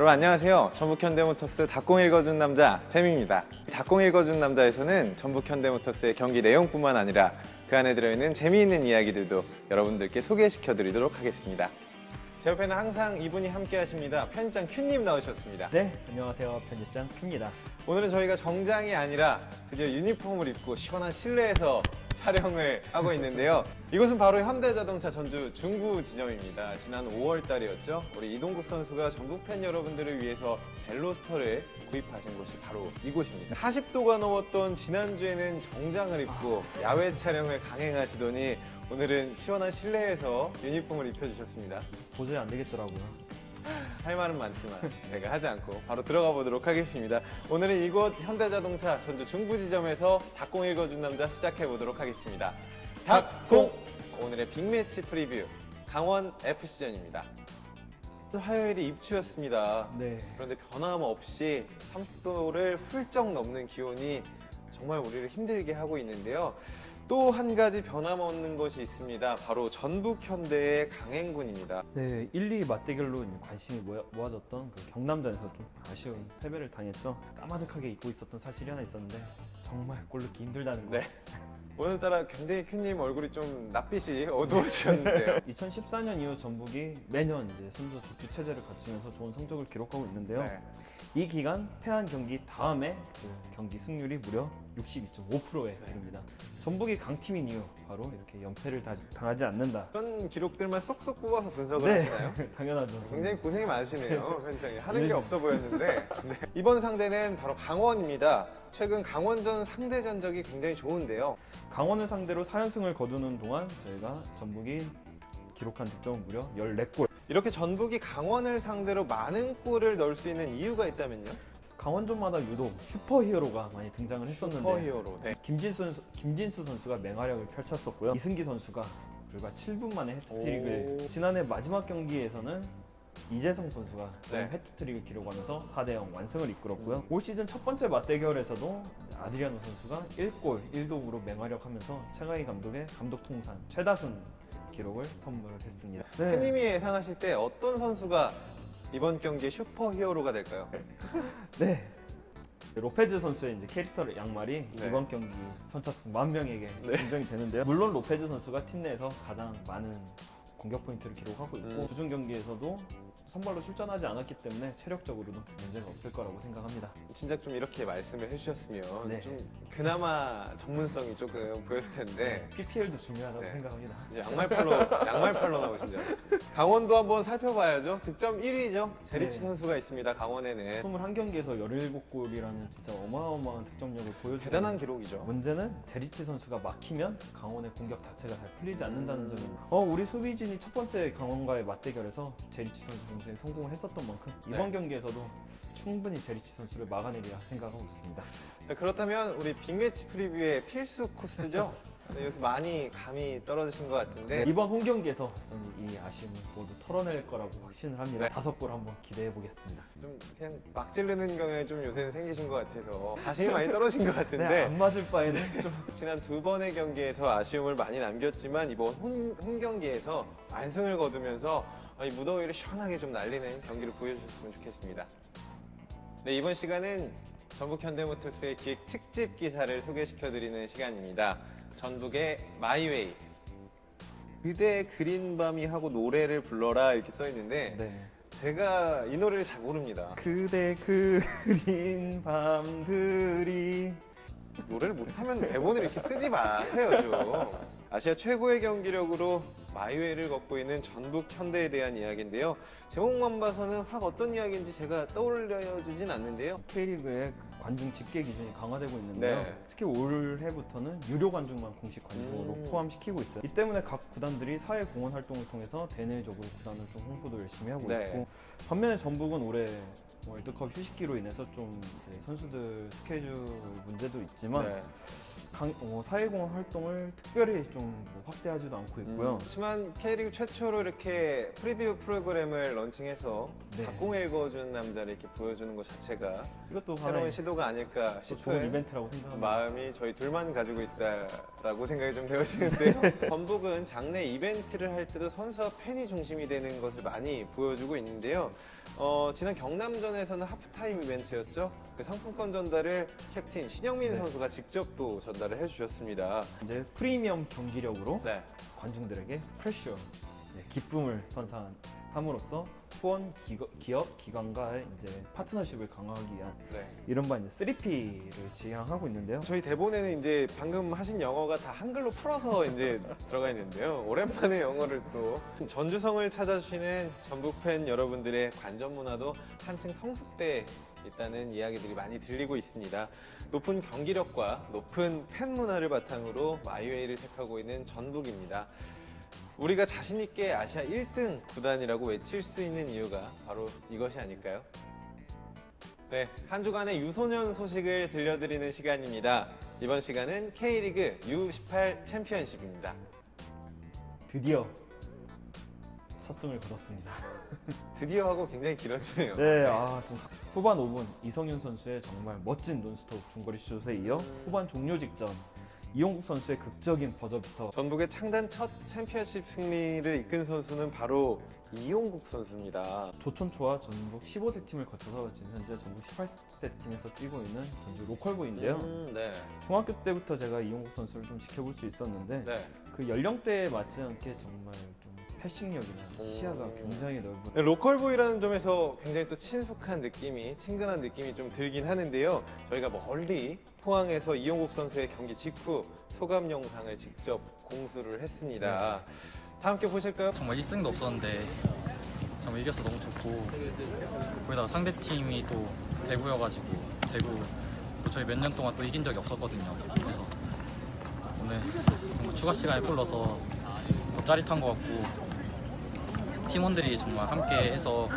여러분 안녕하세요. 전북 현대모터스 닭공 읽어준 남자 재미입니다. 닭공 읽어준 남자에서는 전북 현대모터스의 경기 내용뿐만 아니라 그 안에 들어있는 재미있는 이야기들도 여러분들께 소개시켜 드리도록 하겠습니다. 제 옆에는 항상 이분이 함께 하십니다. 편집장 큐님 나오셨습니다. 네, 안녕하세요. 편집장 큐입니다. 오늘은 저희가 정장이 아니라 드디어 유니폼을 입고 시원한 실내에서 촬영을 하고 있는데요. 이곳은 바로 현대자동차 전주 중구 지점입니다. 지난 5월 달이었죠. 우리 이동국 선수가 전북 팬 여러분들을 위해서 벨로스터를 구입하신 곳이 바로 이곳입니다. 40도가 넘었던 지난주에는 정장을 입고 야외 촬영을 강행하시더니 오늘은 시원한 실내에서 유니폼을 입혀주셨습니다. 도저히 안 되겠더라고요. 할 말은 많지만 제가 하지 않고 바로 들어가 보도록 하겠습니다. 오늘은 이곳 현대자동차 전주 중부지점에서 닭공 읽어준 남자 시작해 보도록 하겠습니다. 닭공! 오늘의 빅매치 프리뷰 강원 FC전입니다. 화요일이 입추였습니다. 네. 그런데 변함없이 30도를 훌쩍 넘는 기온이 정말 우리를 힘들게 하고 있는데요. 또 한 가지 변함없는 것이 있습니다. 바로 전북 현대의 강행군입니다. 네, 1, 2 맞대결로 이제 관심이 모아, 모아졌던 그 경남전에서 좀 아쉬운 패배를 당했죠. 까마득하게 잊고 있었던 사실이 하나 있었는데 정말 골 넣기 힘들다는 거. 네. 오늘따라 굉장히 큐님 얼굴이 좀 낯빛이 어두워지셨는데요. 2014년 이후 전북이 매년 이제 선수 조기 체제를 갖추면서 좋은 성적을 기록하고 있는데요. 네. 이 기간 패한 경기 다음에 그 경기 승률이 무려 62.5%에 네. 이릅니다. 전북이 강팀인 이유 바로 이렇게 연패를 다- 당하지 않는다. 그런 기록들만 쏙쏙 뽑아서 분석을 하시나요? 당연하죠. 굉장히 고생이 많으시네요, 편장이 하는 게 네. 없어 보였는데 네. 이번 상대는 바로 강원입니다. 최근 강원전 상대 전적이 굉장히 좋은데요. 강원을 상대로 4연승을 거두는 동안 저희가 전북이 기록한 득점은 무려 14골. 이렇게 전북이 강원을 상대로 많은 골을 넣을 수 있는 이유가 있다면요? 강원전마다 유독 슈퍼히어로가 많이 등장을 했었는데 슈퍼히어로. 네. 김진수, 선수- 김진수 선수가 맹활약을 펼쳤었고요. 이승기 선수가 불과 7분 만에 해트트릭을 오. 지난해 마지막 경기에서는 이재성 선수가 네. 해트트릭을 기록하면서 4대0 완승을 이끌었고요. 올 시즌 첫 번째 맞대결에서도 아드리아노 선수가 1골 1도구로 맹활약하면서 최강희 감독의 감독 통산 최다승 기록을 선물했습니다. 네. 큐님이 예상하실 때 어떤 선수가 이번 경기의 슈퍼히어로가 될까요? 네. 로페즈 선수의 이제 캐릭터 양말이 네. 이번 경기 선착순 만 명에게 네. 인정이 되는데요. 물론 로페즈 선수가 팀 내에서 가장 많은 공격 포인트를 기록하고 있고 음. 주중 경기에서도 선발로 출전하지 않았기 때문에 체력적으로도 문제가 없을 거라고 생각합니다. 진작 좀 이렇게 말씀을 해주셨으면 네. 좀 그나마 전문성이 조금 보였을 텐데 PPL도 중요하다고 네. 생각합니다. 이제 양말팔로 양말팔로 나오신 줄. 강원도 한번 살펴봐야죠. 득점 1위죠. 제리치 네. 선수가 있습니다. 강원에는 21경기에서 17골이라는 진짜 어마어마한 득점력을 보여주고 대단한 기록이죠. 문제는 제리치 선수가 막히면 강원의 공격 자체가 잘 풀리지 않는다는 점입니다. 어, 우리 수비진 이 첫 번째 강원과의 맞대결에서 제리치 선수 굉장히 성공을 했었던 만큼 이번 네. 경기에서도 충분히 제리치 선수를 막아내리라 생각하고 있습니다. 자, 그렇다면 우리 빅매치 프리뷰의 필수 코스죠. 네, 요새 많이 감이 떨어지신 것 같은데 이번 홈 경기에서 저는 이 아쉬움을 모두 털어낼 거라고 확신을 합니다. 네. 다섯 골 한번 기대해 보겠습니다. 좀 그냥 막 찌르는 경향이 좀 요새는 생기신 것 같아서 자신이 많이 떨어진 것 네, 같은데 안 맞을 바에는 좀 지난 두 번의 경기에서 아쉬움을 많이 남겼지만 이번 홈, 홈 경기에서 완승을 거두면서 이 무더위를 시원하게 좀 날리는 경기를 보여주셨으면 좋겠습니다. 네, 이번 시간은 전북 현대모터스의 기획 특집 기사를 소개시켜드리는 시간입니다. 전북의 마이웨이. 그대 그린 밤이 하고 노래를 불러라 이렇게 써 있는데 네. 제가 이 노래를 잘 모릅니다. 그대 그린 밤들이 노래를 못하면 대본을 이렇게 쓰지 마세요 좀. 아시아 최고의 경기력으로 마이웨이를 걷고 있는 전북 현대에 대한 이야기인데요. 제목만 봐서는 확 어떤 이야기인지 제가 떠올려지진 않는데요. K리그의 관중 집계 기준이 강화되고 있는데요. 네. 특히 올해부터는 유료 관중만 공식 관중으로 음. 포함시키고 있어요. 이 때문에 각 구단들이 사회 공헌 활동을 통해서 대내적으로 구단을 좀 홍보도 열심히 하고 네. 있고 반면에 전북은 올해 월드컵 휴식기로 인해서 좀 선수들 스케줄 문제도 있지만 네. 강, 어, 사회공헌 활동을 특별히 좀뭐 확대하지도 않고 있고요. 음, 하지만 K리그 최초로 이렇게 프리뷰 프로그램을 런칭해서 네. 닭공 읽어준 남자를 이렇게 보여주는 것 자체가 이것도 새로운 하나의 시도가 아닐까 또 좋은 싶은 이벤트라고 생각합니다. 마음이 저희 둘만 가지고 있다라고 생각이 좀 되어지는데요. 전북은 장내 이벤트를 할 때도 선수와 팬이 중심이 되는 것을 많이 보여주고 있는데요. 어, 지난 경남전에서는 하프타임 이벤트였죠. 그 상품권 전달을 캡틴 신영민 네. 선수가 직접 또 전달을 해주셨습니다. 이제 프리미엄 경기력으로 네. 관중들에게 프레셔, 네, 기쁨을 선사함으로써 후원 기업 기관과의 이제 파트너십을 강화하기 위한 네. 이른바 이제 3P를 지향하고 있는데요. 저희 대본에는 이제 방금 하신 영어가 다 한글로 풀어서 이제 들어가 있는데요. 오랜만에 영어를 또 전주성을 찾아주시는 전북 팬 여러분들의 관전 문화도 한층 성숙돼 있다는 이야기들이 많이 들리고 있습니다. 높은 경기력과 높은 팬 문화를 바탕으로 마이웨이를 택하고 있는 전북입니다. 우리가 자신 있게 아시아 1등 구단이라고 외칠 수 있는 이유가 바로 이것이 아닐까요? 네, 한 주간의 유소년 소식을 들려드리는 시간입니다. 이번 시간은 K리그 U18 챔피언십입니다. 드디어 첫 승을 거뒀습니다. 드디어 하고 굉장히 길어지네요. 네, 아, 좀 후반 5분 이성윤 선수의 정말 멋진 논스톱 중거리 슛에 이어 후반 종료 직전 이용국 선수의 극적인 버저부터 전북의 창단 첫 챔피언십 승리를 이끈 선수는 바로 이용국 선수입니다. 조천초와 전북 15세 팀을 거쳐서 지금 현재 전북 18세 팀에서 뛰고 있는 전주 로컬보인데요. 음, 네. 중학교 때부터 제가 이용국 선수를 좀 지켜볼 수 있었는데 네. 그 연령대에 맞지 않게 정말 좀 패싱력이나 오. 시야가 굉장히 넓은 네, 로컬보이라는 점에서 굉장히 또 친숙한 느낌이, 친근한 느낌이 좀 들긴 하는데요. 저희가 멀리 포항에서 이용국 선수의 경기 직후 소감 영상을 직접 공수를 했습니다. 다 함께 보실까요? 정말 1승도 없었는데 정말 이겨서 너무 좋고 거기다가 상대 팀이 또 대구여가지고 대구 또 저희 몇 년 동안 또 이긴 적이 없었거든요. 그래서 오늘 정말 추가 시간에 골 넣어서 더 짜릿한 것 같고 팀원들이 정말 함께 해서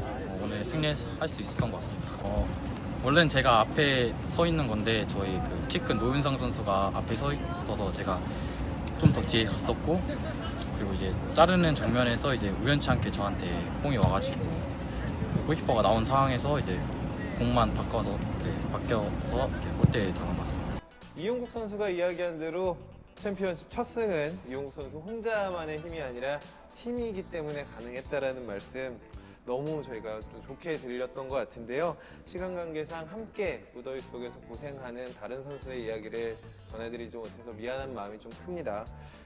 어, 오늘 승리할 수 있을 것 같습니다. 어, 원래는 제가 앞에 서 있는 건데 저희 그 키큰 노윤상 선수가 앞에 서 있어서 제가 좀 더 뒤에 갔었고 그리고 이제 자르는 장면에서 이제 우연치 않게 저한테 공이 와가지고 골키퍼가 나온 상황에서 이제 공만 바꿔서 이렇게 바뀌어서 이렇게 골대에 들어갔습니다. 이용국 선수가 이야기한 대로 챔피언십 첫 승은 이용국 선수 혼자만의 힘이 아니라 팀이기 때문에 가능했다라는 말씀 너무 저희가 좀 좋게 들렸던 것 같은데요. 시간 관계상 함께 무더위 속에서 고생하는 다른 선수의 이야기를 전해드리지 못해서 미안한 마음이 좀 큽니다.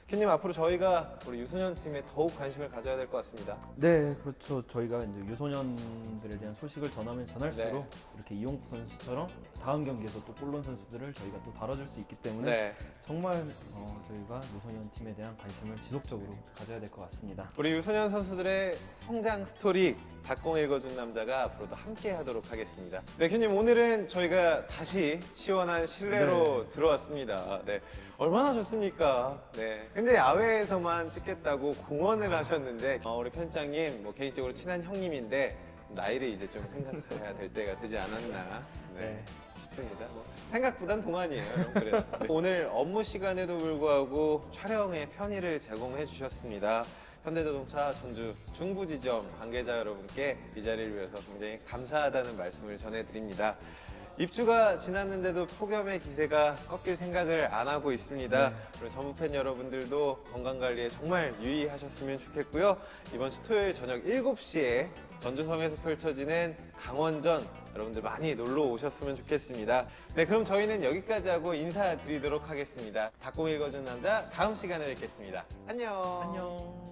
ken님 앞으로 저희가 우리 유소년 팀에 더욱 관심을 가져야 될 것 같습니다. 네, 그렇죠. 저희가 이제 유소년들에 대한 소식을 전하면 전할수록 네. 이렇게 이용국 선수처럼 다음 경기에서 또 골론 선수들을 저희가 또 다뤄줄 수 있기 때문에 네. 정말 어, 저희가 유소년 팀에 대한 관심을 지속적으로 가져야 될 것 같습니다. 우리 유소년 선수들의 성장 스토리 닭공 읽어준 남자가 앞으로도 함께 하도록 하겠습니다. 네, 큐님 오늘은 저희가 다시 시원한 실내로 들어왔습니다. 네, 얼마나 좋습니까? 네. 근데 야외에서만 찍겠다고 공언을 하셨는데 어, 우리 편장님 뭐 개인적으로 친한 형님인데 나이를 이제 좀 생각해야 될 때가 되지 않았나. 네. 네. 싶습니다. 뭐 생각보단 동안이에요. 그래도. 네. 오늘 업무 시간에도 불구하고 촬영에 편의를 제공해 주셨습니다. 현대자동차 전주 중부지점 관계자 여러분께 이 자리를 위해서 굉장히 감사하다는 말씀을 전해드립니다. 입주가 지났는데도 폭염의 기세가 꺾일 생각을 안 하고 있습니다. 네. 그리고 전부팬 여러분들도 건강관리에 정말 유의하셨으면 좋겠고요. 이번 주 토요일 저녁 7시에 전주성에서 펼쳐지는 강원전 여러분들 많이 놀러 오셨으면 좋겠습니다. 네, 그럼 저희는 여기까지 하고 인사드리도록 하겠습니다. 닭공 읽어준 남자 다음 시간에 뵙겠습니다. 안녕. 안녕.